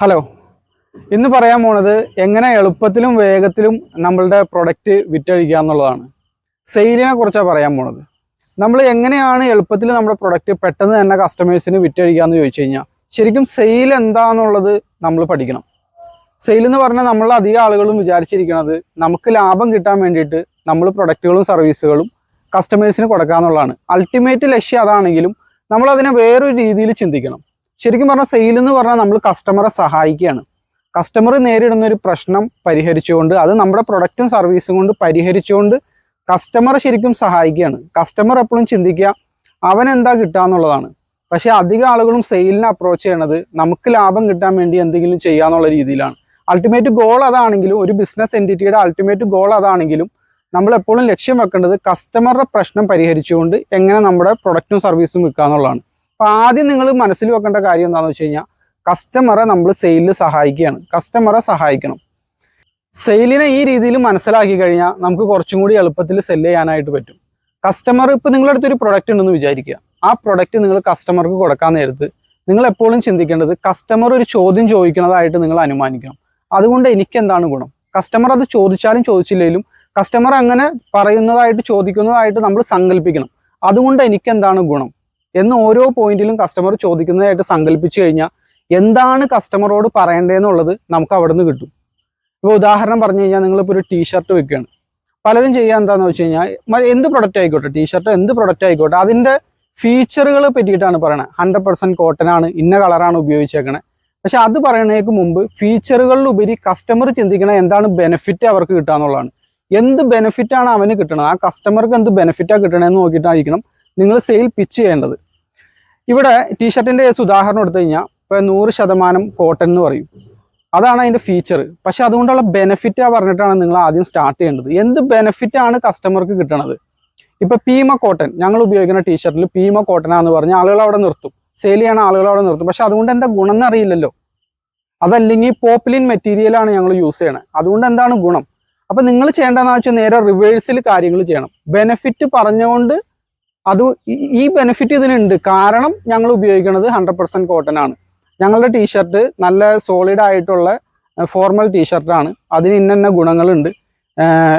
Hello ഇന്ന് പറയാൻ പോണത് എങ്ങനെ എളുപ്പത്തിലും വേഗത്തിലും നമ്മളുടെ പ്രൊഡക്റ്റ് വിറ്റഴിക്കുക എന്നുള്ളതാണ്. സെയിലിനെ കുറിച്ചാണ് പറയാൻ പോണത്. നമ്മൾ എങ്ങനെയാണ് എളുപ്പത്തിൽ നമ്മുടെ പ്രൊഡക്റ്റ് പെട്ടെന്ന് തന്നെ കസ്റ്റമേഴ്സിന് വിറ്റഴിക്കുക എന്ന് ചോദിച്ചു കഴിഞ്ഞാൽ ശരിക്കും സെയിൽ എന്താണെന്നുള്ളത് നമ്മൾ പഠിക്കണം. സെയിൽ എന്ന് പറഞ്ഞാൽ നമ്മൾ അധികം ആളുകളും വിചാരിച്ചിരിക്കുന്നത് നമുക്ക് ലാഭം കിട്ടാൻ വേണ്ടിയിട്ട് നമ്മൾ പ്രൊഡക്റ്റുകളും സർവീസുകളും കസ്റ്റമേഴ്സിന് കൊടുക്കുക എന്നുള്ളതാണ്. അൾട്ടിമേറ്റ് ലക്ഷ്യം അതാണെങ്കിലും നമ്മൾ അതിനെ വേറൊരു രീതിയിൽ ചിന്തിക്കണം. ശരിക്കും പറഞ്ഞാൽ സെയിൽ എന്ന് പറഞ്ഞാൽ നമ്മൾ കസ്റ്റമറെ സഹായിക്കുകയാണ്. കസ്റ്റമർ നേരിടുന്ന ഒരു പ്രശ്നം പരിഹരിച്ചുകൊണ്ട് അത് നമ്മുടെ പ്രൊഡക്റ്റും സർവീസും കൊണ്ട് പരിഹരിച്ചുകൊണ്ട് കസ്റ്റമറെ ശരിക്കും സഹായിക്കുകയാണ്. കസ്റ്റമർ എപ്പോഴും ചിന്തിക്കുക അവൻ എന്താ കിട്ടുക എന്നുള്ളതാണ്. പക്ഷേ അധിക ആളുകളും സെയിലിനെ അപ്രോച്ച് ചെയ്യണത് നമുക്ക് ലാഭം കിട്ടാൻ വേണ്ടി എന്തെങ്കിലും ചെയ്യാന്നുള്ള രീതിയിലാണ്. അൾട്ടിമേറ്റ് ഗോൾ അതാണെങ്കിലും ഒരു ബിസിനസ് എന്റിറ്റിയുടെ അൾട്ടിമേറ്റ് ഗോൾ അതാണെങ്കിലും നമ്മൾ എപ്പോഴും ലക്ഷ്യം വെക്കേണ്ടത് കസ്റ്റമറുടെ പ്രശ്നം പരിഹരിച്ചുകൊണ്ട് എങ്ങനെ നമ്മുടെ പ്രൊഡക്റ്റും സർവീസും വിൽക്കുക എന്നുള്ളതാണ്. അപ്പോൾ ആദ്യം നിങ്ങൾ മനസ്സിൽ വെക്കേണ്ട കാര്യം എന്താണെന്ന് വെച്ച് കഴിഞ്ഞാൽ കസ്റ്റമറെ നമ്മൾ സെയിലിൽ സഹായിക്കുകയാണ്. കസ്റ്റമറെ സഹായിക്കണം. സെയിലിനെ ഈ രീതിയിൽ മനസ്സിലാക്കി കഴിഞ്ഞാൽ നമുക്ക് കുറച്ചും കൂടി എളുപ്പത്തിൽ സെല്ല് ചെയ്യാനായിട്ട് പറ്റും. കസ്റ്റമർ ഇപ്പോൾ നിങ്ങളുടെ അടുത്തൊരു പ്രൊഡക്റ്റ് ഉണ്ടെന്ന് വിചാരിക്കുക. ആ പ്രൊഡക്റ്റ് നിങ്ങൾ കസ്റ്റമർക്ക് കൊടുക്കാൻ നേരത്ത് നിങ്ങൾ എപ്പോഴും ചിന്തിക്കേണ്ടത് കസ്റ്റമർ ഒരു ചോദ്യം ചോദിക്കുന്നതായിട്ട് നിങ്ങൾ അനുമാനിക്കണം. അതുകൊണ്ട് എനിക്ക് എന്താണ് ഗുണം? കസ്റ്റമർ അത് ചോദിച്ചാലും ചോദിച്ചില്ലെങ്കിലും കസ്റ്റമർ അങ്ങനെ പറയുന്നതായിട്ട് ചോദിക്കുന്നതായിട്ട് നമ്മൾ സങ്കല്പിക്കണം. അതുകൊണ്ട് എനിക്ക് എന്താണ് ഗുണം? എന്ന് ഓരോ പോയിന്റിലും കസ്റ്റമർ ചോദിക്കുന്നതായിട്ട് സങ്കല്പിച്ചു കഴിഞ്ഞാൽ എന്താണ് കസ്റ്റമറോട് പറയേണ്ടതെന്നുള്ളത് നമുക്ക് അവിടെ നിന്ന് കിട്ടും. ഇപ്പോൾ ഉദാഹരണം പറഞ്ഞു കഴിഞ്ഞാൽ നിങ്ങളിപ്പോൾ ഒരു ടീഷർട്ട് വെക്കുകയാണ്. പലരും ചെയ്യുക എന്താണെന്ന് വെച്ച് കഴിഞ്ഞാൽ എന്ത് പ്രൊഡക്റ്റ് ആയിക്കോട്ടെ ടീഷർട്ട് എന്ത് പ്രൊഡക്റ്റ് ആയിക്കോട്ടെ അതിന്റെ ഫീച്ചറുകൾ പറ്റിയിട്ടാണ് പറയണത് ഹൺഡ്രഡ് പെർസെന്റ് കോട്ടൺ ആണ് ഇന്ന കളറാണ് ഉപയോഗിച്ചേക്കണേ. പക്ഷെ അത് പറയണേക്ക് മുമ്പ് ഫീച്ചറുകളിലുപരി കസ്റ്റമർ ചിന്തിക്കണ എന്താണ് ബെനിഫിറ്റ് അവർക്ക് കിട്ടുക എന്നുള്ളതാണ്. എന്ത് ബെനിഫിറ്റ് ആണ് അവന് കിട്ടണത്? ആ കസ്റ്റമർക്ക് എന്ത് ബെനിഫിറ്റാണ് കിട്ടണമെന്ന് നോക്കിയിട്ടായിരിക്കണം നിങ്ങൾ സെയിൽ പിച്ച് ചെയ്യേണ്ടത്. ഇവിടെ ടീഷർട്ടിന്റെ കേസ് ഉദാഹരണം എടുത്തു കഴിഞ്ഞാൽ ഇപ്പോൾ നൂറ് ശതമാനം കോട്ടൺ എന്ന് പറയും. അതാണ് അതിന്റെ ഫീച്ചർ പക്ഷേ അതുകൊണ്ടുള്ള ബെനിഫിറ്റ് പറഞ്ഞിട്ടാണ് നിങ്ങൾ ആദ്യം സ്റ്റാർട്ട് ചെയ്യേണ്ടത്. എന്ത് ബെനിഫിറ്റ് ആണ് കസ്റ്റമർക്ക് കിട്ടണത്? ഇപ്പോൾ പീമ കോട്ടൺ ഞങ്ങൾ ഉപയോഗിക്കുന്ന ടീഷർട്ടിൽ പീമ കോട്ടനാന്ന് പറഞ്ഞാൽ ആളുകൾ അവിടെ നിർത്തും. സെയിൽ ചെയ്യണ ആളുകൾ അവിടെ നിർത്തും. പക്ഷേ അതുകൊണ്ട് എന്താ ഗുണം എന്നറിയില്ലല്ലോ അതല്ലെങ്കിൽ പോപ്പുലിൻ മെറ്റീരിയലാണ് ഞങ്ങൾ യൂസ് ചെയ്യണത് അതുകൊണ്ട് എന്താണ് ഗുണം? അപ്പം നിങ്ങൾ ചെയ്യേണ്ടതെന്ന് വെച്ചാൽ നേരെ റിവേഴ്സിൽ കാര്യങ്ങൾ ചെയ്യണം. ബെനിഫിറ്റ് പറഞ്ഞുകൊണ്ട് അത് ഈ- ബെനിഫിറ്റ് ഇതിനുണ്ട്. കാരണം ഞങ്ങൾ ഉപയോഗിക്കുന്നത് ഹൺഡ്രഡ് പെർസെന്റ് കോട്ടൺ ആണ്. ഞങ്ങളുടെ ടീഷർട്ട് നല്ല സോളിഡ് ആയിട്ടുള്ള ഫോർമൽ ടീഷർട്ടാണ് അതിന് ഇന്ന ഗുണങ്ങളുണ്ട്.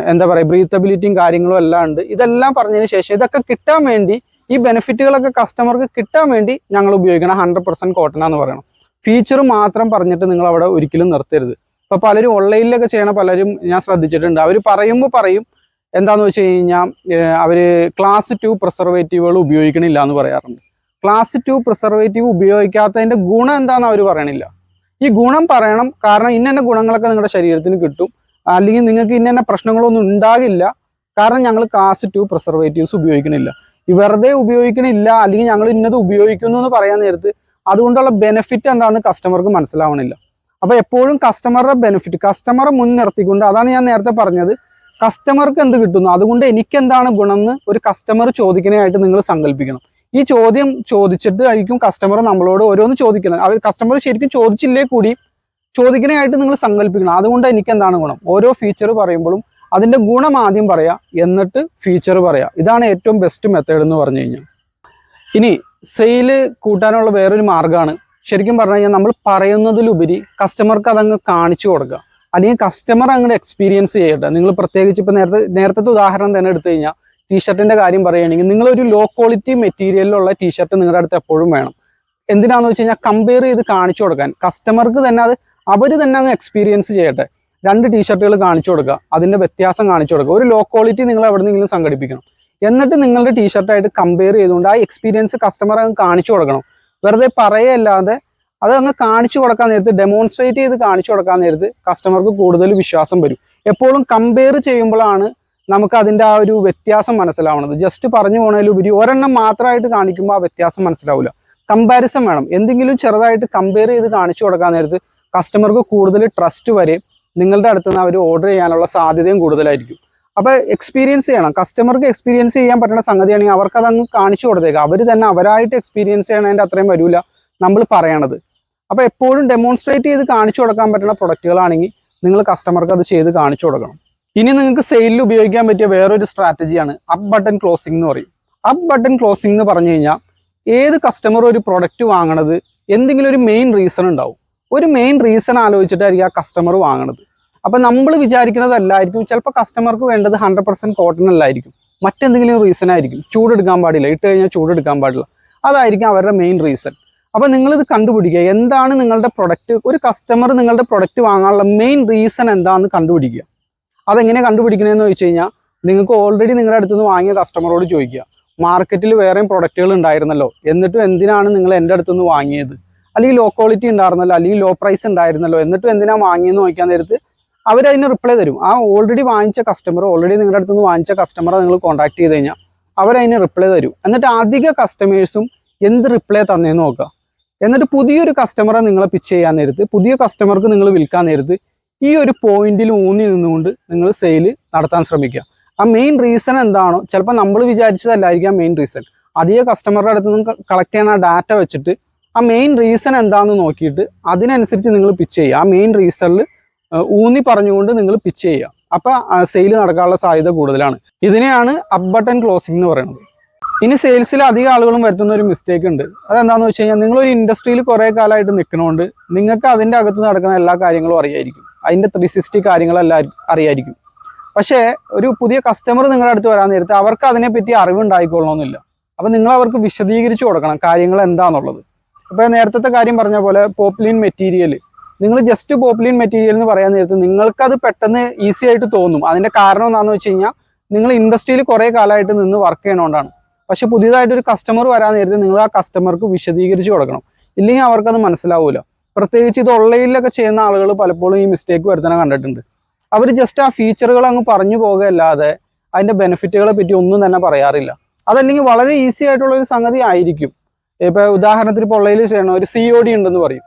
എന്താ പറയുക ബ്രീത്തബിലിറ്റിയും കാര്യങ്ങളും എല്ലാം ഉണ്ട്. ഇതെല്ലാം പറഞ്ഞതിന് ശേഷം ഇതൊക്കെ കിട്ടാൻ വേണ്ടി ഈ ബെനിഫിറ്റുകളൊക്കെ കസ്റ്റമർക്ക് കിട്ടാൻ വേണ്ടി ഞങ്ങൾ ഉപയോഗിക്കണം ഹൺഡ്രഡ് പെർസെന്റ് കോട്ടൺ എന്ന് പറയണം. ഫീച്ചർ മാത്രം പറഞ്ഞിട്ട് നിങ്ങൾ അവിടെ ഒരിക്കലും നിർത്തരുത്. ഇപ്പോൾ പലരും ഓൺലൈനിലൊക്കെ ചെയ്യണ പലരും ഞാൻ ശ്രദ്ധിച്ചിട്ടുണ്ട്. അവർ പറയുമ്പോൾ പറയും എന്താന്ന് വെച്ച് കഴിഞ്ഞാൽ അവർ ക്ലാസ് ടു പ്രിസർവേറ്റീവുകൾ ഉപയോഗിക്കണില്ല എന്ന് പറയാറുണ്ട്. ക്ലാസ് ടു പ്രിസർവേറ്റീവ് ഉപയോഗിക്കാത്തതിന്റെ ഗുണം എന്താണെന്ന് അവർ പറയണില്ല. ഈ ഗുണം പറയണം കാരണം ഇന്ന ഗുണങ്ങളൊക്കെ നിങ്ങളുടെ ശരീരത്തിന് കിട്ടും. അല്ലെങ്കിൽ നിങ്ങൾക്ക് ഇന്ന പ്രശ്നങ്ങളൊന്നും ഉണ്ടാകില്ല കാരണം ഞങ്ങൾ ക്ലാസ് ടു പ്രിസർവേറ്റീവ്സ് ഉപയോഗിക്കണില്ല. വെറുതെ ഉപയോഗിക്കണില്ല അല്ലെങ്കിൽ ഞങ്ങൾ ഇന്നത് ഉപയോഗിക്കുന്നു എന്ന് പറയാൻ നേരത്ത് അതുകൊണ്ടുള്ള ബെനിഫിറ്റ് എന്താണെന്ന് കസ്റ്റമർക്ക് മനസ്സിലാവണില്ല. അപ്പോൾ എപ്പോഴും കസ്റ്റമറുടെ ബെനിഫിറ്റ് കസ്റ്റമറെ മുൻനിർത്തിക്കൊണ്ട് അതാണ് ഞാൻ നേരത്തെ പറഞ്ഞത്. കസ്റ്റമർക്ക് എന്ത് കിട്ടുന്നു? അതുകൊണ്ട് എനിക്ക് എന്താണ് ഗുണം എന്ന് ഒരു കസ്റ്റമർ ചോദിക്കുന്നതായിട്ട് നിങ്ങൾ സങ്കല്പിക്കണം. ഈ ചോദ്യം ചോദിച്ചിട്ട് ആയിരിക്കും കസ്റ്റമർ നമ്മളോട് ഓരോന്ന് ചോദിക്കണം അവർ കസ്റ്റമർ ശരിക്കും ചോദിച്ചില്ലേ കൂടി ചോദിക്കണതായിട്ട് നിങ്ങൾ സങ്കല്പിക്കണം. അതുകൊണ്ട് എനിക്ക് എന്താണ് ഗുണം? ഓരോ ഫീച്ചർ പറയുമ്പോഴും അതിന്റെ ഗുണം ആദ്യം പറയാം എന്നിട്ട് ഫീച്ചർ പറയാം. ഇതാണ് ഏറ്റവും ബെസ്റ്റ് മെത്തേഡ് എന്ന് പറഞ്ഞു കഴിഞ്ഞാൽ. ഇനി സെയിൽ കൂട്ടാനുള്ള വേറൊരു മാർഗമാണ്. ശരിക്കും പറഞ്ഞു കഴിഞ്ഞാൽ നമ്മൾ പറയുന്നതിലുപരി കസ്റ്റമർക്ക് അതങ്ങ് കാണിച്ചു കൊടുക്കുക. അല്ലെങ്കിൽ കസ്റ്റമർ അങ്ങോട്ട് എക്സ്പീരിയൻസ് ചെയ്യട്ടെ. നിങ്ങൾ പ്രത്യേകിച്ച് ഇപ്പോൾ നേരത്തെ നേരത്തെ ഉദാഹരണം തന്നെ എടുത്തു കഴിഞ്ഞാൽ ടീഷർട്ടിന്റെ കാര്യം പറയുകയാണെങ്കിൽ നിങ്ങളൊരു ലോ ക്വാളിറ്റി മെറ്റീരിയലിലുള്ള ടീഷർട്ട് നിങ്ങളുടെ അടുത്ത് എപ്പോഴും വേണം. എന്തിനാന്ന് വെച്ച് കഴിഞ്ഞാൽ കമ്പയർ ചെയ്ത് കാണിച്ചു കൊടുക്കാൻ. കസ്റ്റമർക്ക് തന്നെ അത് അവർ തന്നെ അങ്ങ് എക്സ്പീരിയൻസ് ചെയ്യട്ടെ. രണ്ട് ടീഷർട്ടുകൾ കാണിച്ചു കൊടുക്കുക. അതിന്റെ വ്യത്യാസം കാണിച്ചു കൊടുക്കുക. ഒരു ലോ ക്വാളിറ്റി നിങ്ങൾ എവിടെന്നെങ്കിലും സംഘടിപ്പിക്കണം. എന്നിട്ട് നിങ്ങളുടെ ടീഷർട്ടായിട്ട് കമ്പയർ ചെയ്തുകൊണ്ട് ആ എക്സ്പീരിയൻസ് കസ്റ്റമർ അങ്ങ് കാണിച്ചു കൊടുക്കണം. വെറുതെ പറയല്ലാതെ അത് അങ്ങ് കാണിച്ചു കൊടുക്കാൻ നേരത്ത് ഡെമോൺസ്ട്രേറ്റ് ചെയ്ത് കാണിച്ചു കൊടുക്കാൻ നേരത്ത് കസ്റ്റമർക്ക് കൂടുതൽ വിശ്വാസം വരും. എപ്പോഴും കമ്പയർ ചെയ്യുമ്പോഴാണ് നമുക്ക് അതിന്റെ ആ ഒരു വ്യത്യാസം മനസ്സിലാവുന്നത്. ജസ്റ്റ് പറഞ്ഞു പോണതിലുപരി ഒരെണ്ണം മാത്രമായിട്ട് കാണിക്കുമ്പോൾ ആ വ്യത്യാസം മനസ്സിലാവില്ല കമ്പാരിസൺ വേണം. എന്തെങ്കിലും ചെറുതായിട്ട് കമ്പയർ ചെയ്ത് കാണിച്ചു കൊടുക്കാൻ നേരത്ത് കസ്റ്റമർക്ക് കൂടുതൽ ട്രസ്റ്റ് വരെ നിങ്ങളുടെ അടുത്ത് നിന്ന് അവർ ഓർഡർ ചെയ്യാനുള്ള സാധ്യതയും കൂടുതലായിരിക്കും. അപ്പോൾ എക്സ്പീരിയൻസ് ചെയ്യണം. കസ്റ്റമർക്ക് എക്സ്പീരിയൻസ് ചെയ്യാൻ പറ്റുന്ന സംഗതിയാണെങ്കിൽ അവർക്ക് അതങ്ങ് കാണിച്ചു കൊടുത്തേക്കാം. അവർ തന്നെ അവരായിട്ട് എക്സ്പീരിയൻസ് ചെയ്യണതിന്റെ അത്രയും വരില്ല നമ്മൾ പറയണത്. അപ്പോൾ എപ്പോഴും ഡെമോൺസ്ട്രേറ്റ് ചെയ്ത് കാണിച്ചു കൊടുക്കാൻ പറ്റുന്ന പ്രൊഡക്റ്റുകളാണെങ്കിൽ നിങ്ങൾ കസ്റ്റമർക്ക് അത് ചെയ്ത് കാണിച്ചു കൊടുക്കണം. ഇനി നിങ്ങൾക്ക് സെയിലിൽ ഉപയോഗിക്കാൻ പറ്റിയ വേറൊരു സ്ട്രാറ്റജിയാണ് അപ്പ് ബട്ടൺ ക്ലോസിംഗ് എന്ന് പറയും. അപ്പ് ബട്ടൺ ക്ലോസിംഗ് എന്ന് പറഞ്ഞു കഴിഞ്ഞാൽ ഏത് കസ്റ്റമർ ഒരു പ്രൊഡക്റ്റ് വാങ്ങണത് എന്തെങ്കിലും ഒരു മെയിൻ റീസൺ ഉണ്ടാവും. ഒരു മെയിൻ റീസൺ ആലോചിച്ചിട്ടായിരിക്കും ആ കസ്റ്റമർ വാങ്ങണത്. അപ്പം നമ്മൾ വിചാരിക്കുന്നതല്ലായിരിക്കും ചിലപ്പോൾ കസ്റ്റമർക്ക് വേണ്ടത് ഹൺഡ്രഡ് പെർസെന്റ് കോട്ടൺ അല്ലായിരിക്കും. മറ്റെന്തെങ്കിലും റീസൺ ആയിരിക്കും. ചൂടെടുക്കാൻ പാടില്ല. ഇട്ട് കഴിഞ്ഞാൽ ചൂടെടുക്കാൻ പാടില്ല. അതായിരിക്കും അവരുടെ മെയിൻ റീസൺ അപ്പോൾ ഇത് കണ്ടുപിടിക്കുക. എന്താണ് നിങ്ങളുടെ പ്രൊഡക്റ്റ് ഒരു കസ്റ്റമർ നിങ്ങളുടെ പ്രൊഡക്റ്റ് വാങ്ങാനുള്ള മെയിൻ റീസൺ എന്താണെന്ന് കണ്ടുപിടിക്കുക. അതെങ്ങനെ കണ്ടുപിടിക്കണമെന്ന് ചോദിച്ചു കഴിഞ്ഞാൽ നിങ്ങൾക്ക് ഓൾറെഡി നിങ്ങളുടെ അടുത്ത് നിന്ന് വാങ്ങിയ കസ്റ്റമറോട് ചോദിക്കുക. മാർക്കറ്റിൽ വേറെയും പ്രൊഡക്റ്റുകൾ ഉണ്ടായിരുന്നല്ലോ. എന്നിട്ടും എന്തിനാണ് നിങ്ങൾ എന്റെ അടുത്ത് നിന്ന് വാങ്ങിയത്? അല്ലെങ്കിൽ ലോ ക്വാളിറ്റി ഉണ്ടായിരുന്നല്ലോ അല്ലെങ്കിൽ ലോ പ്രൈസ് ഉണ്ടായിരുന്നല്ലോ എന്നിട്ടും എന്തിനാണ് വാങ്ങിയെന്ന് നോക്കാൻ നേരത്ത് അവരതിന് റിപ്ലൈ തരും. ആ ഓൾറെഡി വാങ്ങിച്ച കസ്റ്റമർ ഓൾറെഡി നിങ്ങളുടെ അടുത്ത് നിന്ന് വാങ്ങിച്ച കസ്റ്റമറെ നിങ്ങൾ കോൺടാക്ട് ചെയ്ത് കഴിഞ്ഞാൽ അവരതിന് റിപ്ലൈ തരും. എന്നിട്ട് അധിക കസ്റ്റമേഴ്സും എന്ത് റിപ്ലൈ തന്നേന്ന് നോക്കുക. എന്നിട്ട് പുതിയൊരു കസ്റ്റമറെ നിങ്ങളെ പിച്ച് ചെയ്യാൻ നേരത്ത് പുതിയ കസ്റ്റമർക്ക് നിങ്ങൾ വിൽക്കാൻ നേരത്ത് ഈ ഒരു പോയിന്റിൽ ഊന്നി നിന്നുകൊണ്ട് നിങ്ങൾ സെയിൽ നടത്താൻ ശ്രമിക്കുക. ആ മെയിൻ റീസൺ എന്താണോ ചിലപ്പോൾ നമ്മൾ വിചാരിച്ചതല്ലായിരിക്കാം മെയിൻ റീസൺ അധിക കസ്റ്റമറുടെ അടുത്ത് നിന്ന് കളക്ട് ചെയ്യുന്ന ഡാറ്റ വെച്ചിട്ട് ആ മെയിൻ റീസൺ എന്താണെന്ന് നോക്കിയിട്ട് അതിനനുസരിച്ച് നിങ്ങൾ പിച്ച് ചെയ്യുക. ആ മെയിൻ റീസണിൽ ഊന്നി പറഞ്ഞുകൊണ്ട് നിങ്ങൾ പിച്ച് ചെയ്യുക. അപ്പോൾ സെയിൽ നടക്കാനുള്ള സാധ്യത കൂടുതലാണ്. ഇതിനെയാണ് അപ്പ് ബട്ടൺ ക്ലോസിംഗ് എന്ന് പറയുന്നത്. ഇനി സെയിൽസിൽ അധികം ആളുകളും വരുത്തുന്ന ഒരു മിസ്റ്റേക്ക് ഉണ്ട്. അതെന്താണെന്ന് വെച്ച് കഴിഞ്ഞാൽ നിങ്ങളൊരു ഇൻഡസ്ട്രിയിൽ കുറേ കാലമായിട്ട് നിൽക്കണോണ്ട് നിങ്ങൾക്ക് അതിന്റെ അകത്ത് നടക്കുന്ന എല്ലാ കാര്യങ്ങളും അറിയായിരിക്കും. അതിന്റെ ത്രീ സിക്സ്റ്റി കാര്യങ്ങളെല്ലാം അറിയായിരിക്കും. പക്ഷേ ഒരു പുതിയ കസ്റ്റമർ നിങ്ങളുടെ അടുത്ത് വരാൻ നേരത്തെ അവർക്ക് അതിനെപ്പറ്റി അറിവുണ്ടായിക്കൊള്ളണമെന്നില്ല അപ്പം നിങ്ങൾ അവർക്ക് വിശദീകരിച്ച് കൊടുക്കണം കാര്യങ്ങൾ എന്താണെന്നുള്ളത് അപ്പോൾ നേരത്തെ കാര്യം പറഞ്ഞ പോലെ പോപ്ലിൻ മെറ്റീരിയൽ നിങ്ങൾ ജസ്റ്റ് പോപ്ലിൻ മെറ്റീരിയൽ എന്ന് പറയാൻ നേരത്ത് നിങ്ങൾക്കത് പെട്ടെന്ന് ഈസി ആയിട്ട് തോന്നും. അതിന്റെ കാരണം എന്താണെന്ന് വെച്ച് കഴിഞ്ഞാൽ നിങ്ങൾ ഇൻഡസ്ട്രിയിൽ കുറേ കാലമായിട്ട് നിന്ന് വർക്ക് ചെയ്യണോണ്ടാണ്. പക്ഷെ പുതിയതായിട്ട് ഒരു കസ്റ്റമർ വരാൻ നേരത്തെ നിങ്ങൾ ആ കസ്റ്റമർക്ക് വിശദീകരിച്ച് കൊടുക്കണം. ഇല്ലെങ്കിൽ അവർക്കത് മനസ്സിലാവില്ല പ്രത്യേകിച്ച് ഇത് ഓൺലൈനിലൊക്കെ ചെയ്യുന്ന ആളുകൾ പലപ്പോഴും ഈ മിസ്റ്റേക്ക് വരുത്തണം കണ്ടിട്ടുണ്ട്. അവർ ജസ്റ്റ് ആ ഫീച്ചറുകൾ അങ്ങ് പറഞ്ഞു പോകുകയല്ലാതെ അതിന്റെ ബെനിഫിറ്റുകളെ പറ്റി ഒന്നും തന്നെ പറയാറില്ല. അതല്ലെങ്കിൽ വളരെ ഈസി ആയിട്ടുള്ള ഒരു സംഗതി ആയിരിക്കും. ഇപ്പോൾ ഉദാഹരണത്തിന് ഇപ്പോൾ ഓൺലൈനിൽ ചെയ്യണം ഒരു സി ഒ ഡി ഉണ്ടെന്ന് പറയും.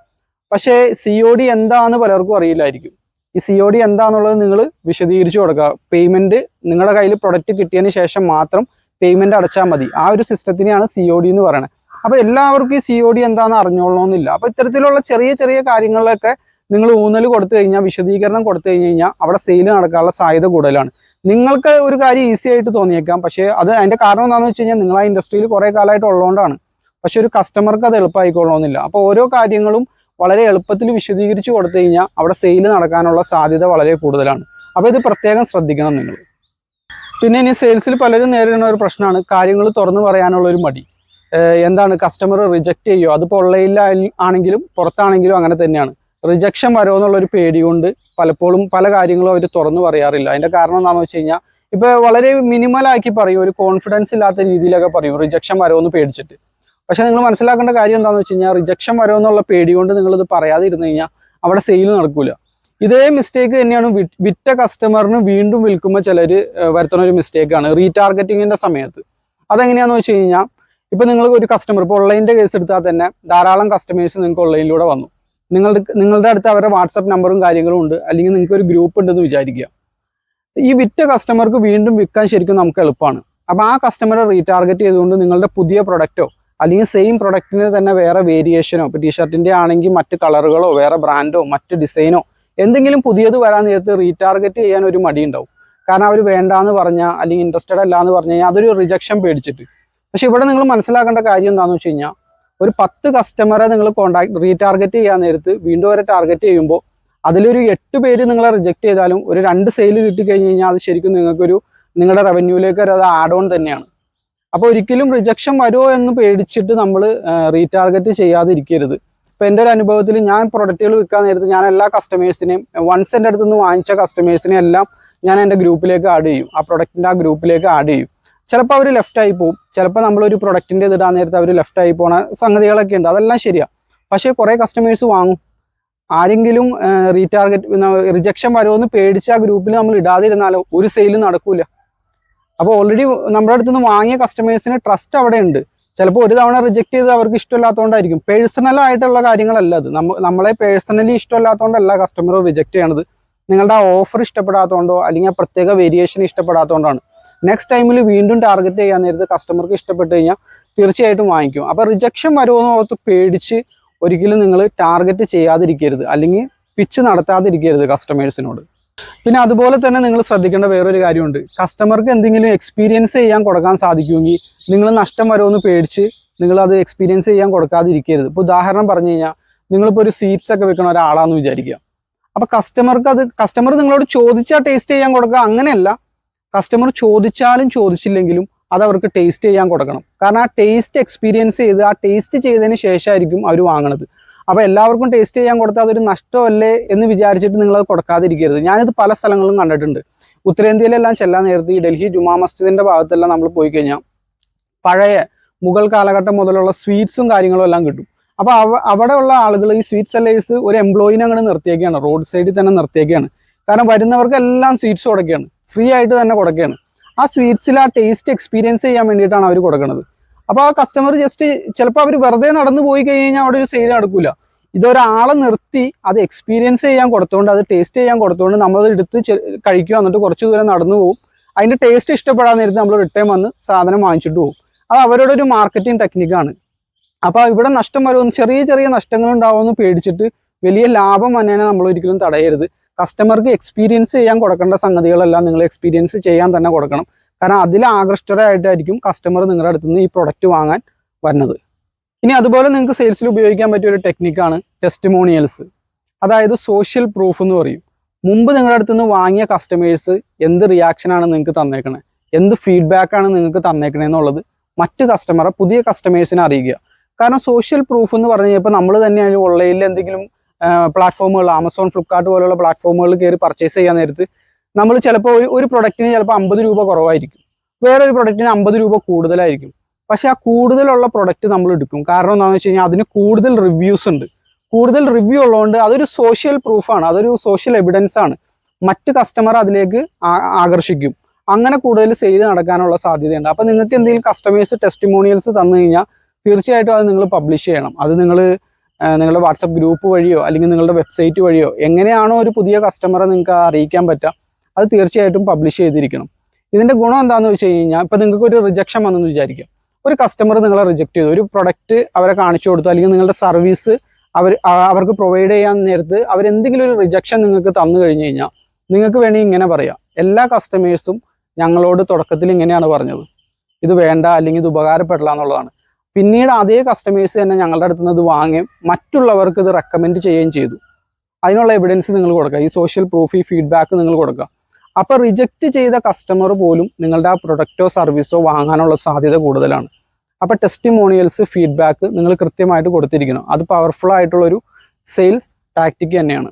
പക്ഷേ സി ഒ ഡി എന്താണെന്ന് പലർക്കും അറിയില്ലായിരിക്കും. ഈ സി ഒ ഡി എന്താണെന്നുള്ളത് നിങ്ങൾ വിശദീകരിച്ച് കൊടുക്കുക. പേയ്മെന്റ് നിങ്ങളുടെ കയ്യിൽ പ്രൊഡക്റ്റ് കിട്ടിയതിന് ശേഷം മാത്രം പേയ്മെന്റ് അടച്ചാൽ മതി. ആ ഒരു സിസ്റ്റത്തിനെയാണ് സി ഒ ഡി എന്ന് പറയുന്നത് അപ്പോൾ എല്ലാവർക്കും ഈ സി ഒ ഡി എന്താണെന്ന് അറിഞ്ഞോളണമെന്നില്ല അപ്പോൾ ഇത്തരത്തിലുള്ള ചെറിയ ചെറിയ കാര്യങ്ങളിലൊക്കെ നിങ്ങൾ ഊന്നൽ കൊടുത്തു കഴിഞ്ഞാൽ വിശദീകരണം കൊടുത്തു കഴിഞ്ഞ് കഴിഞ്ഞാൽ അവിടെ സെയിൽ നടക്കാനുള്ള സാധ്യത കൂടുതലാണ്. നിങ്ങൾക്ക് ഒരു കാര്യം ഈസി ആയിട്ട് തോന്നിയേക്കാം. പക്ഷേ അത് അതിന്റെ കാരണം എന്താണെന്ന് വെച്ച് കഴിഞ്ഞാൽ നിങ്ങൾ ആ ഇൻഡസ്ട്രിയിൽ കുറേ കാലമായിട്ട് ഉള്ളതുകൊണ്ടാണ് പക്ഷെ ഒരു കസ്റ്റമർക്ക് അത് എളുപ്പമായിക്കൊള്ളണമെന്നില്ല അപ്പോൾ ഓരോ കാര്യങ്ങളും വളരെ എളുപ്പത്തിൽ വിശദീകരിച്ച് കൊടുത്തു കഴിഞ്ഞാൽ അവിടെ സെയിൽ നടക്കാനുള്ള സാധ്യത വളരെ കൂടുതലാണ്. അപ്പോൾ ഇത് പ്രത്യേകം ശ്രദ്ധിക്കണം നിങ്ങൾ. പിന്നെ ഇനി സെയിൽസിൽ പലരും നേരിടുന്ന ഒരു പ്രശ്നമാണ്. കാര്യങ്ങൾ തുറന്നു പറയാനുള്ള ഒരു മടി. എന്താണ് കസ്റ്റമർ റിജക്റ്റ് ചെയ്യുമോ അതിപ്പോൾ ഓൺലൈനിൽ ആണെങ്കിലും പുറത്താണെങ്കിലും അങ്ങനെ തന്നെയാണ്. റിജക്ഷൻ വരുമോ എന്നുള്ളൊരു പേടി കൊണ്ട് പലപ്പോഴും പല കാര്യങ്ങളും അവർ തുറന്നു പറയാറില്ല. അതിന്റെ കാരണം എന്താണെന്ന് വെച്ച് കഴിഞ്ഞാൽ ഇപ്പോൾ വളരെ മിനിമലാക്കി പറയും. ഒരു കോൺഫിഡൻസ് ഇല്ലാത്ത രീതിയിലൊക്കെ പറയും. റിജക്ഷൻ വരുമെന്ന് പേടിച്ചിട്ട്. പക്ഷേ നിങ്ങൾ മനസ്സിലാക്കേണ്ട കാര്യം എന്താണെന്ന് വെച്ച് കഴിഞ്ഞാൽ റിജക്ഷൻ വരുമെന്നുള്ള പേടി കൊണ്ട് നിങ്ങളിത് പറയാതിരുന്നു കഴിഞ്ഞാൽ അവിടെ സെയിൽ നടക്കൂല. ഇതേ മിസ്റ്റേക്ക് തന്നെയാണ് വിറ്റ കസ്റ്റമറിന് വീണ്ടും വിൽക്കുമ്പോൾ ചിലർ വരുത്തുന്ന ഒരു മിസ്റ്റേക്കാണ് റീടാർഗറ്റിങ്ങിന്റെ സമയത്ത്. അതെങ്ങനെയാണെന്ന് വെച്ച് കഴിഞ്ഞാൽ ഇപ്പോൾ നിങ്ങൾക്ക് ഒരു കസ്റ്റമർ ഇപ്പോൾ ഓൺലൈനിന്റെ കേസ് എടുത്താൽ തന്നെ ധാരാളം കസ്റ്റമേഴ്സ് നിങ്ങൾക്ക് ഓൺലൈനിലൂടെ വന്നു. നിങ്ങളുടെ നിങ്ങളുടെ അടുത്ത് അവരുടെ വാട്സപ്പ് നമ്പറും കാര്യങ്ങളും ഉണ്ട് അല്ലെങ്കിൽ നിങ്ങൾക്ക് ഒരു ഗ്രൂപ്പ് ഉണ്ടെന്ന് വിചാരിക്കുക. ഈ വിറ്റ കസ്റ്റമർക്ക് വീണ്ടും വിൽക്കാൻ ശരിക്കും നമുക്ക് എളുപ്പമാണ്. അപ്പോൾ ആ കസ്റ്റമറെ റീടാർഗറ്റ് ചെയ്തുകൊണ്ട് നിങ്ങളുടെ പുതിയ പ്രൊഡക്റ്റോ അല്ലെങ്കിൽ സെയിം പ്രൊഡക്റ്റിന് തന്നെ വേറെ വേരിയേഷനോ ഇപ്പോൾ ടീഷർട്ടിന്റെ ആണെങ്കിൽ മറ്റ് കളറുകളോ വേറെ ബ്രാൻഡോ മറ്റ് ഡിസൈനോ എന്തെങ്കിലും പുതിയത് വരാൻ നേരത്ത് റീടാർഗറ്റ് ചെയ്യാൻ ഒരു മടി ഉണ്ടാവും കാരണം അവർ വേണ്ടാന്ന് പറഞ്ഞാൽ അല്ലെങ്കിൽ ഇൻട്രസ്റ്റഡ് അല്ല എന്ന് പറഞ്ഞു കഴിഞ്ഞാൽ അതൊരു റിജക്ഷൻ പേടിച്ചിട്ട്. പക്ഷെ ഇവിടെ നിങ്ങൾ മനസ്സിലാക്കേണ്ട കാര്യം എന്താണെന്ന് വെച്ച് കഴിഞ്ഞാൽ ഒരു പത്ത് കസ്റ്റമറെ നിങ്ങൾ കോൺടാക്ട് റീടാർഗറ്റ് ചെയ്യാൻ നേരത്ത് വീണ്ടും വരെ ടാർഗറ്റ് ചെയ്യുമ്പോൾ അതിലൊരു എട്ട് പേര് നിങ്ങളെ റിജക്റ്റ് ചെയ്താലും ഒരു രണ്ട് സെയിൽ കിട്ടിക്കഴിഞ്ഞ് കഴിഞ്ഞാൽ അത് ശരിക്കും നിങ്ങൾക്കൊരു നിങ്ങളുടെ റവന്യൂലേക്ക് ഒരു അത് ആഡ് ഓൺ തന്നെയാണ്. അപ്പോൾ ഒരിക്കലും റിജക്ഷൻ വരുമോ എന്ന് പേടിച്ചിട്ട് നമ്മൾ റീടാർഗറ്റ് ചെയ്യാതിരിക്കരുത്. ഇപ്പോൾ എന്റെ ഒരു അനുഭവത്തിൽ ഞാൻ പ്രൊഡക്റ്റുകൾ വിൽക്കാൻ നേരത്ത് ഞാൻ എല്ലാ കസ്റ്റമേഴ്സിനെയും വൺസ് എന്റെ അടുത്ത് നിന്ന് വാങ്ങിച്ച കസ്റ്റമേഴ്സിനെ എല്ലാം ഞാൻ എന്റെ ഗ്രൂപ്പിലേക്ക് ആഡ് ചെയ്യും. ആ പ്രൊഡക്റ്റിന്റെ ആ ഗ്രൂപ്പിലേക്ക് ആഡ് ചെയ്യും. ചിലപ്പോൾ അവർ ലെഫ്റ്റ് ആയി പോകും ചിലപ്പോൾ നമ്മളൊരു പ്രൊഡക്റ്റിന്റെ ഇതിടാൻ നേരത്ത് അവർ ലെഫ്റ്റ് ആയി പോണ സംഗതികളൊക്കെ ഉണ്ട്. അതെല്ലാം ശരിയാണ് പക്ഷേ കുറേ കസ്റ്റമേഴ്സ് വാങ്ങും. ആരെങ്കിലും റീടാർഗറ്റ് റിജക്ഷൻ വരുമെന്ന് പേടിച്ച് ആ ഗ്രൂപ്പിൽ നമ്മൾ ഇടാതിരുന്നാലോ ഒരു സെയിലും നടക്കൂല. അപ്പോൾ ഓൾറെഡി നമ്മുടെ അടുത്തുനിന്ന് വാങ്ങിയ കസ്റ്റമേഴ്സിന് ട്രസ്റ്റ് അവിടെ ഉണ്ട്. ചിലപ്പോൾ ഒരു തവണ റിജക്ട് ചെയ്ത് അവർക്ക് ഇഷ്ടമില്ലാത്തതുകൊണ്ടായിരിക്കും പേഴ്സണൽ ആയിട്ടുള്ള കാര്യങ്ങളല്ല അത്. നമ്മ നമ്മളെ പേഴ്സണലി ഇഷ്ടമില്ലാത്തതുകൊണ്ടല്ല കസ്റ്റമർ റിജക്ട് ചെയ്യണത്. നിങ്ങളുടെ ആ ഓഫർ ഇഷ്ടപ്പെടാത്തതുകൊണ്ടോ അല്ലെങ്കിൽ ആ പ്രത്യേക വേരിയേഷൻ ഇഷ്ടപ്പെടാത്തതുകൊണ്ടാണ് നെക്സ്റ്റ് ടൈമിൽ വീണ്ടും ടാർഗറ്റ് ചെയ്യാൻ നേരത്ത് കസ്റ്റമർക്ക് ഇഷ്ടപ്പെട്ട് കഴിഞ്ഞാൽ തീർച്ചയായിട്ടും വാങ്ങിക്കും. അപ്പോൾ റിജക്ഷൻ വരുമെന്ന് ഓർത്ത് പേടിച്ച് ഒരിക്കലും നിങ്ങൾ ടാർഗറ്റ് ചെയ്യാതിരിക്കരുത്. അല്ലെങ്കിൽ പിച്ച് നടത്താതിരിക്കരുത് കസ്റ്റമേഴ്സിനോട് പിന്നെ അതുപോലെ തന്നെ നിങ്ങൾ ശ്രദ്ധിക്കേണ്ട വേറൊരു കാര്യമുണ്ട്. കസ്റ്റമർക്ക് എന്തെങ്കിലും എക്സ്പീരിയൻസ് ചെയ്യാൻ കൊടുക്കാൻ സാധിക്കുമെങ്കിൽ നിങ്ങൾ നഷ്ടം വരുമെന്ന് പേടിച്ച് നിങ്ങൾ അത് എക്സ്പീരിയൻസ് ചെയ്യാൻ കൊടുക്കാതിരിക്കരുത്. ഇപ്പോൾ ഉദാഹരണം പറഞ്ഞു കഴിഞ്ഞാൽ നിങ്ങളിപ്പോൾ ഒരു സീറ്റ്സ് ഒക്കെ വെക്കണ ഒരാളാന്ന് വിചാരിക്കുക. അപ്പോൾ കസ്റ്റമർക്ക് അത് കസ്റ്റമർ നിങ്ങളോട് ചോദിച്ചാൽ ടേസ്റ്റ് ചെയ്യാൻ കൊടുക്കുക. അങ്ങനെയല്ല. കസ്റ്റമർ ചോദിച്ചാലും ചോദിച്ചില്ലെങ്കിലും അത് അവർക്ക് ടേസ്റ്റ് ചെയ്യാൻ കൊടുക്കണം. കാരണം ആ ടേസ്റ്റ് എക്സ്പീരിയൻസ് ചെയ്ത് ആ ടേസ്റ്റ് ചെയ്തതിന് ശേഷമായിരിക്കും അവർ വാങ്ങണത്. അപ്പോൾ എല്ലാവർക്കും ടേസ്റ്റ് ചെയ്യാൻ കൊടുത്താൽ അതൊരു നഷ്ടമല്ലേ എന്ന് വിചാരിച്ചിട്ട് നിങ്ങൾ അത് കൊടുക്കാതിരിക്കരുത്. ഞാനിത് പല സ്ഥലങ്ങളിലും കണ്ടിട്ടുണ്ട്. ഉത്തരേന്ത്യയിലെല്ലാം ചെല്ലാൻ നേരത്ത് ഈ ഡൽഹി ജുമാ മസ്ജിദിന്റെ ഭാഗത്തെല്ലാം നമ്മൾ പോയി കഴിഞ്ഞാൽ പഴയ മുഗൾ കാലഘട്ടം മുതലുള്ള സ്വീറ്റ്സും കാര്യങ്ങളും എല്ലാം കിട്ടും. അപ്പോൾ അവ അവിടെയുള്ള ആളുകൾ ഈ സ്വീറ്റ് സെല്ലേഴ്സ് ഒരു എംപ്ലോയിനെ അങ്ങനെ നിർത്തിയേക്കാണ്. റോഡ് സൈഡിൽ തന്നെ നിർത്തിയേക്കാണ്. കാരണം വരുന്നവർക്കെല്ലാം സ്വീറ്റ്സ് കൊടുക്കുകയാണ്. ഫ്രീ ആയിട്ട് തന്നെ കൊടുക്കുകയാണ്. ആ സ്വീറ്റ്സിൽ ആ ടേസ്റ്റ് എക്സ്പീരിയൻസ് ചെയ്യാൻ വേണ്ടിയിട്ടാണ് അവർ കൊടുക്കുന്നത് അപ്പോൾ ആ കസ്റ്റമർ ജസ്റ്റ് ചിലപ്പോൾ അവർ വെറുതെ നടന്നു പോയി കഴിഞ്ഞാൽ അവിടെ ഒരു സെയിൽ നടക്കില്ല ഇതൊരാളെ നിർത്തി അത് എക്സ്പീരിയൻസ് ചെയ്യാൻ കൊടുത്തുകൊണ്ട് അത് ടേസ്റ്റ് ചെയ്യാൻ കൊടുത്തുകൊണ്ട് നമ്മളത് എടുത്ത് കഴിക്കുക. എന്നിട്ട് കുറച്ച് ദൂരം നടന്നു പോകും അതിന്റെ ടേസ്റ്റ് ഇഷ്ടപ്പെടാൻ നേരത്ത് നമ്മൾ റിട്ടേൺ വന്ന് സാധനം വാങ്ങിച്ചിട്ട് പോകും അത് അവരുടെ ഒരു മാർക്കറ്റിംഗ് ടെക്നിക്കാണ് അപ്പോൾ ഇവിടെ നഷ്ടം വരുമെന്ന് ചെറിയ ചെറിയ നഷ്ടങ്ങൾ ഉണ്ടാവുമെന്ന് പേടിച്ചിട്ട് വലിയ ലാഭം വന്നതിനെ നമ്മൾ ഒരിക്കലും തടയരുത്. കസ്റ്റമർക്ക് എക്സ്പീരിയൻസ് ചെയ്യാൻ കൊടുക്കേണ്ട സംഗതികളെല്ലാം നിങ്ങൾ എക്സ്പീരിയൻസ് ചെയ്യാൻ തന്നെ കൊടുക്കണം. കാരണം അതിൽ ആകൃഷ്ടരായിട്ടായിരിക്കും കസ്റ്റമർ നിങ്ങളുടെ അടുത്ത് നിന്ന് ഈ പ്രൊഡക്റ്റ് വാങ്ങാൻ വരുന്നത്. ഇനി അതുപോലെ നിങ്ങൾക്ക് സെയിൽസിൽ ഉപയോഗിക്കാൻ പറ്റിയ ഒരു ടെക്നിക്കാണ് ടെസ്റ്റിമോണിയൽസ് അതായത് സോഷ്യൽ പ്രൂഫ് എന്ന് പറയും. മുമ്പ് നിങ്ങളുടെ അടുത്ത് നിന്ന് വാങ്ങിയ കസ്റ്റമേഴ്സ് എന്ത് റിയാക്ഷനാണ് നിങ്ങൾക്ക് തന്നേക്കണേ? എന്ത് ഫീഡ്ബാക്കാണ് നിങ്ങൾക്ക് തന്നേക്കണേ എന്നുള്ളത് മറ്റ് കസ്റ്റമറെ പുതിയ കസ്റ്റമേഴ്സിനെ അറിയിക്കുക. കാരണം സോഷ്യൽ പ്രൂഫ് എന്ന് പറഞ്ഞു കഴിഞ്ഞാൽ നമ്മൾ തന്നെയാണ് ഓൺലൈനിൽ എന്തെങ്കിലും പ്ലാറ്റ്ഫോമുകൾ ആമസോൺ ഫ്ലിപ്കാർട്ട് പോലുള്ള പ്ലാറ്റ്ഫോമുകളിൽ കയറി പർച്ചേസ് ചെയ്യാൻ നേരത്ത് നമ്മൾ ചിലപ്പോൾ ഒരു ഒരു പ്രൊഡക്റ്റിന് ചിലപ്പോൾ അമ്പത് രൂപ കുറവായിരിക്കും. വേറൊരു പ്രൊഡക്റ്റിന് അമ്പത് രൂപ കൂടുതലായിരിക്കും. പക്ഷേ ആ കൂടുതലുള്ള പ്രൊഡക്റ്റ് നമ്മൾ എടുക്കും. കാരണം എന്താണെന്ന് വെച്ച് കഴിഞ്ഞാൽ അതിന് കൂടുതൽ റിവ്യൂസ് ഉണ്ട്. കൂടുതൽ റിവ്യൂ ഉള്ളതുകൊണ്ട് അതൊരു സോഷ്യൽ പ്രൂഫാണ് അതൊരു സോഷ്യൽ എവിഡൻസ് ആണ്. മറ്റ് കസ്റ്റമർ അതിലേക്ക് ആകർഷിക്കും. അങ്ങനെ കൂടുതൽ സെയിൽ നടക്കാനുള്ള സാധ്യതയുണ്ട്. അപ്പോൾ നിങ്ങൾക്ക് എന്തെങ്കിലും കസ്റ്റമേഴ്സ് ടെസ്റ്റിമോണിയൽസ് തന്നു കഴിഞ്ഞാൽ തീർച്ചയായിട്ടും അത് നിങ്ങൾ പബ്ലിഷ് ചെയ്യണം. അത് നിങ്ങൾ നിങ്ങളുടെ വാട്സപ്പ് ഗ്രൂപ്പ് വഴിയോ അല്ലെങ്കിൽ നിങ്ങളുടെ വെബ്സൈറ്റ് വഴിയോ എങ്ങനെയാണോ ഒരു പുതിയ കസ്റ്റമറെ നിങ്ങൾക്ക് അറിയിക്കാൻ പറ്റുക. അത് തീർച്ചയായിട്ടും പബ്ലിഷ് ചെയ്തിരിക്കണം. ഇതിന്റെ ഗുണം എന്താണെന്ന് വെച്ച് കഴിഞ്ഞാൽ ഇപ്പോൾ നിങ്ങൾക്ക് ഒരു റിജക്ഷൻ വന്നെന്ന് വിചാരിക്കാം. ഒരു കസ്റ്റമർ നിങ്ങളെ റിജക്റ്റ് ചെയ്തു. ഒരു പ്രൊഡക്റ്റ് അവരെ കാണിച്ചു കൊടുത്തു അല്ലെങ്കിൽ നിങ്ങളുടെ സർവീസ് അവർ അവർക്ക് പ്രൊവൈഡ് ചെയ്യാൻ നേരത്ത് അവരെന്തെങ്കിലും ഒരു റിജക്ഷൻ നിങ്ങൾക്ക് തന്നു കഴിഞ്ഞു കഴിഞ്ഞാൽ നിങ്ങൾക്ക് വേണമെങ്കിൽ ഇങ്ങനെ പറയാം. എല്ലാ കസ്റ്റമേഴ്സും ഞങ്ങളോട് തുടക്കത്തിൽ ഇങ്ങനെയാണ് പറഞ്ഞത്. ഇത് വേണ്ട അല്ലെങ്കിൽ ഇത് ഉപകാരപ്പെടില്ല എന്നുള്ളതാണ്. പിന്നീട് അതേ കസ്റ്റമേഴ്സ് തന്നെ ഞങ്ങളുടെ അടുത്ത് നിന്ന് ഇത് വാങ്ങുകയും മറ്റുള്ളവർക്ക് ഇത് റെക്കമെൻഡ് ചെയ്യുകയും ചെയ്തു. അതിനുള്ള എവിഡൻസ് നിങ്ങൾ കൊടുക്കുക. ഈ സോഷ്യൽ പ്രൂഫ് ഈ ഫീഡ്ബാക്ക് നിങ്ങൾ കൊടുക്കുക. അപ്പോൾ റിജക്റ്റ് ചെയ്ത കസ്റ്റമർ പോലും നിങ്ങളുടെ ആ പ്രൊഡക്റ്റോ സർവീസോ വാങ്ങാനുള്ള സാധ്യത കൂടുതലാണ്. അപ്പോൾ ടെസ്റ്റിമോണിയൽസ് ഫീഡ്ബാക്ക് നിങ്ങൾ കൃത്യമായിട്ട് കൊടുത്തിരിക്കണം അത് പവർഫുൾ ആയിട്ടുള്ള ഒരു സെയിൽസ് ടാക്റ്റിക് തന്നെയാണ്.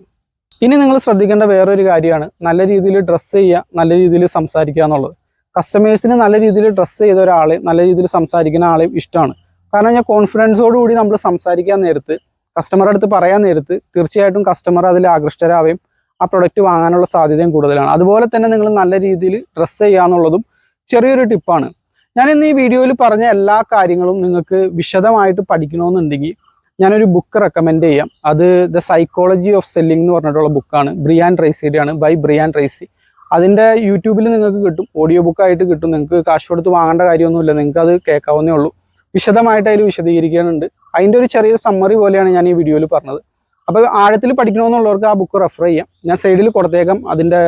ഇനി നിങ്ങൾ ശ്രദ്ധിക്കേണ്ട വേറൊരു കാര്യമാണ്. നല്ല രീതിയിൽ ഡ്രസ്സ് ചെയ്യുക നല്ല രീതിയിൽ സംസാരിക്കുക എന്നുള്ളത്. കസ്റ്റമേഴ്സിന് നല്ല രീതിയിൽ ഡ്രസ്സ് ചെയ്ത ഒരാളെ നല്ല രീതിയിൽ സംസാരിക്കുന്ന ആളെയും ഇഷ്ടമാണ്. കാരണം ഞാൻ കോൺഫിഡൻസോടു കൂടി നമ്മൾ സംസാരിക്കാൻ നേരത്ത് കസ്റ്റമറുടെ പറയാൻ നേരത്ത് തീർച്ചയായിട്ടും കസ്റ്റമർ അതിൽ ആകൃഷ്ടരാവുകയും ആ പ്രൊഡക്റ്റ് വാങ്ങാനുള്ള സാധ്യതയും കൂടുതലാണ്. അതുപോലെ തന്നെ നിങ്ങൾ നല്ല രീതിയിൽ ഡ്രസ്സ് ചെയ്യുക എന്നുള്ളതും ചെറിയൊരു ടിപ്പാണ് ഞാൻ ഇന്ന് ഈ വീഡിയോയിൽ പറഞ്ഞ എല്ലാ കാര്യങ്ങളും നിങ്ങൾക്ക് വിശദമായിട്ട് പഠിക്കണമെന്നുണ്ടെങ്കിൽ ഞാനൊരു ബുക്ക് റെക്കമെൻഡ് ചെയ്യാം. അത് ദ സൈക്കോളജി ഓഫ് സെല്ലിംഗ് എന്ന് പറഞ്ഞിട്ടുള്ള ബുക്കാണ് ബ്രിയാൻ ട്രേസിയുടെ ആണ് ബൈ ബ്രിയാൻ റൈസി അതിന്റെ യൂട്യൂബിൽ നിങ്ങൾക്ക് കിട്ടും. ഓഡിയോ ബുക്കായിട്ട് കിട്ടും. നിങ്ങൾക്ക് കാശ് കൊടുത്ത് വാങ്ങേണ്ട കാര്യമൊന്നുമില്ല. നിങ്ങൾക്ക് അത് കേൾക്കാവുന്നേ ഉള്ളൂ. വിശദമായിട്ട് അതിൽ വിശദീകരിക്കാനുണ്ട്. അതിന്റെ ഒരു ചെറിയൊരു സമ്മറി പോലെയാണ് ഞാൻ ഈ വീഡിയോയിൽ പറഞ്ഞത്. അപ്പോൾ ആഴത്തിൽ പഠിക്കണമെന്നുള്ളവർക്ക് ആ ബുക്ക് റെഫർ ചെയ്യാം. ഞാൻ സൈഡിൽ കൊടുത്തേക്കാം. അതിന്റെ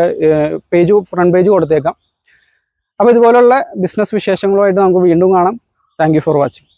പേജ് ഫ്രണ്ട് പേജ് കൊടുത്തേക്കാം. അപ്പോൾ ഇതുപോലുള്ള ബിസിനസ് വിശേഷങ്ങളുമായിട്ട് നമുക്ക് വീണ്ടും കാണാം. Thank for watching